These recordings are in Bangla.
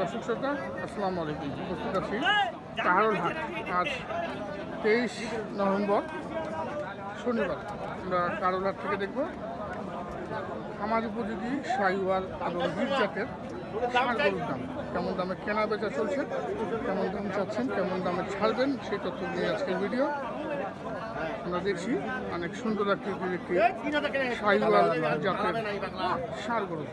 দর্শক শ্রোতা, আসসালামু আলাইকুম। উপস্থিত আছি কাহারল হাট। আজ তেইশ নভেম্বর, শনিবার। আমরা কারোল হাট থেকে দেখব আমার উপযোগী সাইওয়াল এবং গির জাতের ষাঁড় গরুর দাম। কেমন দামে কেনা বেচা চলছে, কেমন দাম চাচ্ছেন, কেমন দামে ছাড়বেন, সেই তথ্য নিয়ে আজকের ভিডিও। আমরা দেখছি অনেক সুন্দর একটি সাইওয়াল জাতের ষাঁড় গরু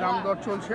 দাম দর চলছে।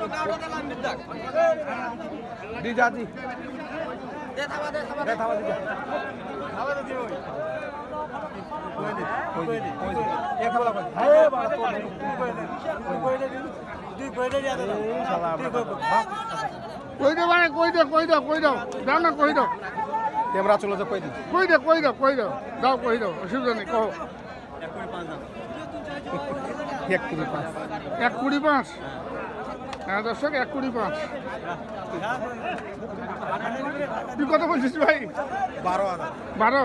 এ বা দি যা দে থাবা দে থাবা। দি যা কই দে মানে কই দে। কই দাও কই দাও দাও না কই দাও ক্যামেরা চলো তো কই দি। কই দে কই দাও কই দাও দাও কই দাও অসুবিধা নেই কও। এক কুড়ি পাঁচ। এক কুড়ি পাঁচ। হ্যাঁ দর্শক এক কুড়ি পাঁচ। তুই কত বলছিস ভাই? বারো হাজার। বারো?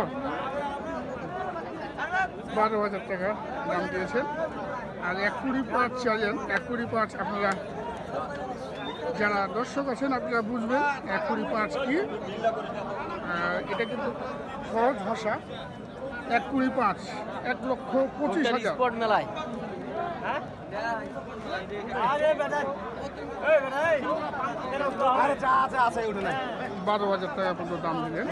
বারো হাজার টাকা দাম দিয়েছেন আর এক কুড়ি পাঁচ চাইলেন এক কুড়ি পাঁচ আপনারা যারা দর্শক আছেন আপনারা বুঝবেন এক কুড়ি পাঁচ কি। এটা কিন্তু সহজ ভাষা। এক কুড়ি পাঁচ এক লক্ষ পঁচিশ হাজার। মেলায়। বারো হাজার টাকা পর্যন্ত দাম দিলেন।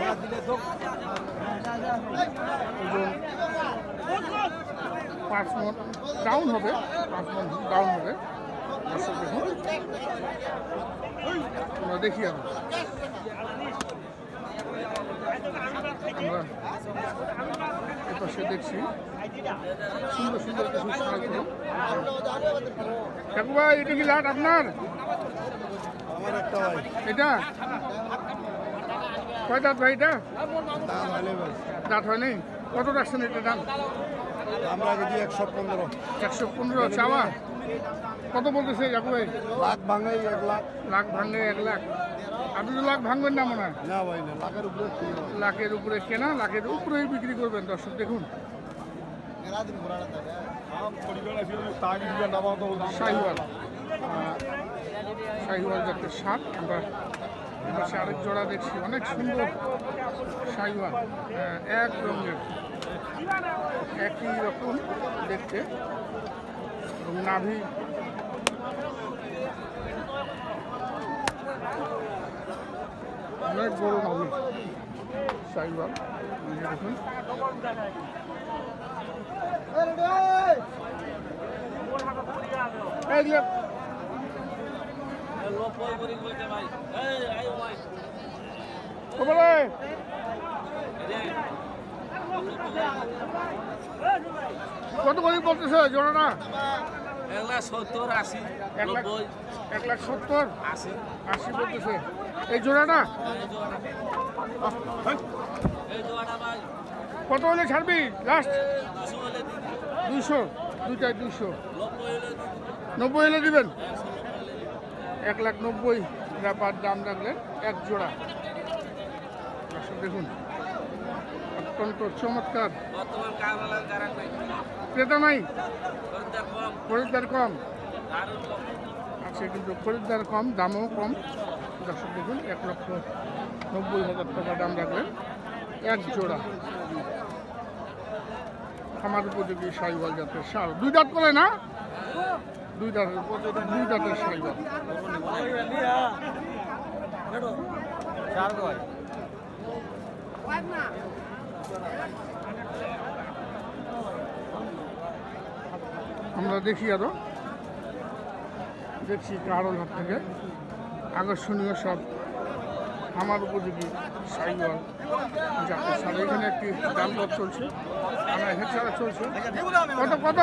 পাঁচ মন ডাউন হবে পাঁচ মন ডাউন হবে দেখি। আমরা এপাশে দেখছি। সুন্দর সুন্দর কিছু ভাই এটা কি লাট আপনার? এটা? কয় দাঁত ভাই এটা? দাঁত হয়নি? কত রাখছেন এটা দাম? আমরা যদি একশো পনেরো। একশো পনেরো চাওয়া কত বলতেছে কাকু ভাই? লাখ ভাঙাই এক লাখ। লাখ ভাঙলে এক লাখ। আপনি তো লাখ ভাঙবেন না মনে হয়? না ভাই না লাখের উপরে লাখের উপরে কেনা লাখের উপরেই বিক্রি করবেন দর্শক দেখুন। শাহিওয়াল। শাহিওয়াল জাতের সাপ আমরা এপাশে আরেক জোড়া দেখছি অনেক সুন্দর শাহিওয়াল এক রঙের। একই রকম দেখতে। এবং নাভি অনেক বড় নাভি যে দেখুন কবলে কত করে বলতেছে জোড়াটা এগুলা সত্তর আশি এক লাখ এক লাখ সত্তর? আশি। আশি বলতেছে। এই জোড়াটা জোয়াটা ভাই। কত হলে ছাড়বি? লাস্ট দুশো দিন দুশো? নব্বই হলে দিবেন? এক লাখ নব্বই। ব্যাপার দাম রাখলেন এক জোড়া। দেখুন অত্যন্ত চমৎকার। ক্রেতা নাই? খরিদ্দার কম। আছে কিন্তু খরিদ্দার কম দামও কম। দর্শক দেখুন এক লক্ষ নব্বই হাজার টাকা দাম রাখলেন। এক জোড়া। খামার উপযোগী সাইওয়াল জাতের সার দুই দাঁত করে না? দুই দাঁত দুই দাঁতের সাইওয়াল। চার আমরা দেখি আরও। দেখছি কারণ হাত থেকে আকর্ষণীয় সব আমার উপযোগী সাইওয়াল জাতের সার এখানে একটি দাম দর চলছে। আমার হেড ছাড়া চলছে। কত কত?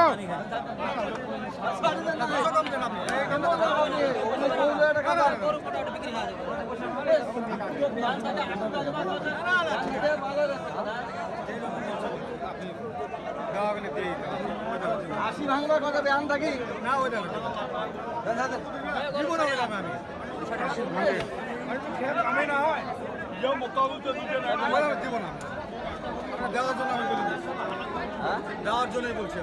আশি ভাঙবার কথা বেয়ান থাকি না ওই আশি ভাঙে আমি না হয়। দিব না। দেওয়ার জন্য আমি বলে। দিচ্ছি দেওয়ার জন্যই বলছি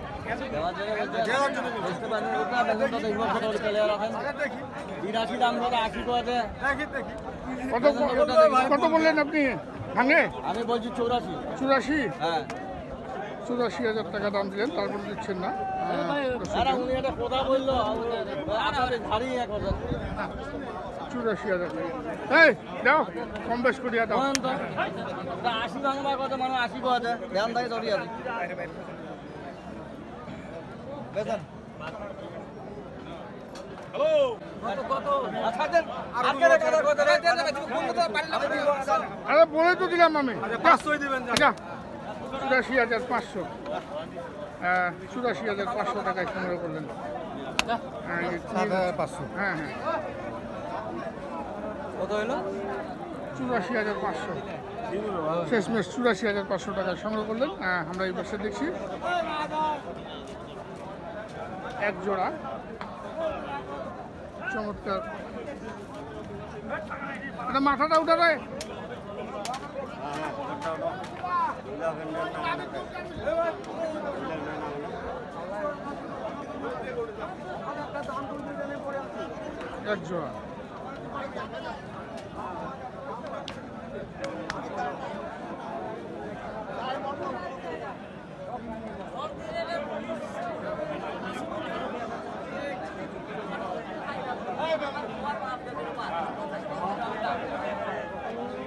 দেওয়ার জন্য বলছি। দেখি। বিরাশি দাম করে আশি করে দেখি দেখি। কত কত বললেন আপনি? ভাঙে? আমি বলছি চৌরাশি। চুরাশি? হ্যাঁ। চুরাশি হাজার টাকা দাম দিলেন তারপর দিচ্ছেন না। আরে উনি একটা কথা বলল। চুরাশি হাজার টাকা। এই দাও কম বেশ করিয়া দাও। আশি ভাঙবার কথা মানে আশি ধ্যান থাকে আরে বলে তো দিলাম আমি। আচ্ছা চুরাশি হাজার পাঁচশো। হ্যাঁ, চুরাশি হাজার পাঁচশো টাকায় সংগ্রহ করলেন। হ্যাঁ, হ্যাঁ হ্যাঁ। চুরাশি হাজার পাঁচশো। শেষমেশ চুরাশি হাজার পাঁচশো টাকায় সংগ্রহ করলেন। আমরা এই পাশে দেখছি। এক জোড়া। চমৎকার। এটা মাথাটা উঠা রে এক জোড়া।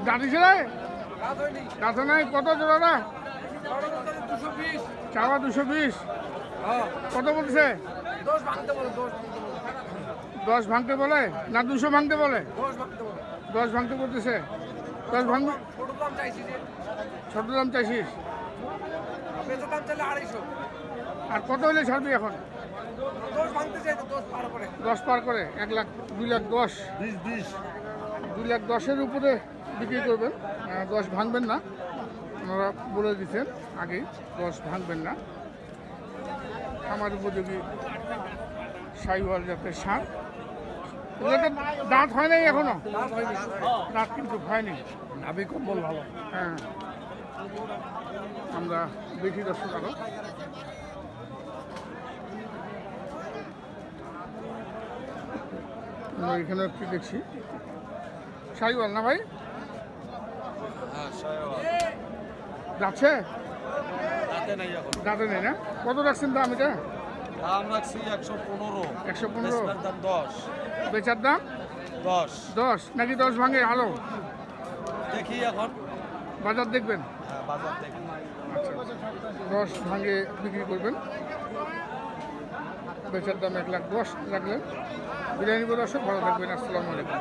দাঁড়িয়েছে দাঁতে নাই? কত জোড়াটা চাওয়া দুশো বিশ। কত বলছে? দশ ভাঙতে বলে? না দুশো ভাঙতে বলে? দশ ভাঙতে বলতেছে। দশ ভাঙ ছোট দাম চাইছিস। আর কত হলে ছাড়বি এখন? দশ পার করে। এক লাখ দুই লাখ দশ। বিশ বিশ। দুই লাখ দশের উপরে বিক্রি করবেন। দশ ভাঙবেন না। ওনারা বলে দিচ্ছেন আগেই দশ ভাঙবেন না। আমার উপযোগী সাইওয়াল জাতের সার। দাঁত হয় নাই এখনও? দাঁত কিন্তু হয়নি নাবি কম্বল ভালো। হ্যাঁ। আমরা দেখি দর্শক আরও। আমরা এখানে একটু দেখছি। সাইওয়াল না ভাই? যাচ্ছে? দাঁতে নেই না? কত রাখছেন দাম এটা? দাম রাখছি একশো পনেরো। একশো পনেরো। দাম দশ। বেচার দাম? দশ। দশ? নাকি দশ ভাঙে? আলো দেখি এখন। বাজার দেখবেন? হ্যাঁ, বাজার দশ ভাঙে বিক্রি করবেন। বেচার দাম এক লাখ দশ রাখলেন। বিরিয়ানি দর্শক ভালো থাকবেন। আসসালামু আলাইকুম।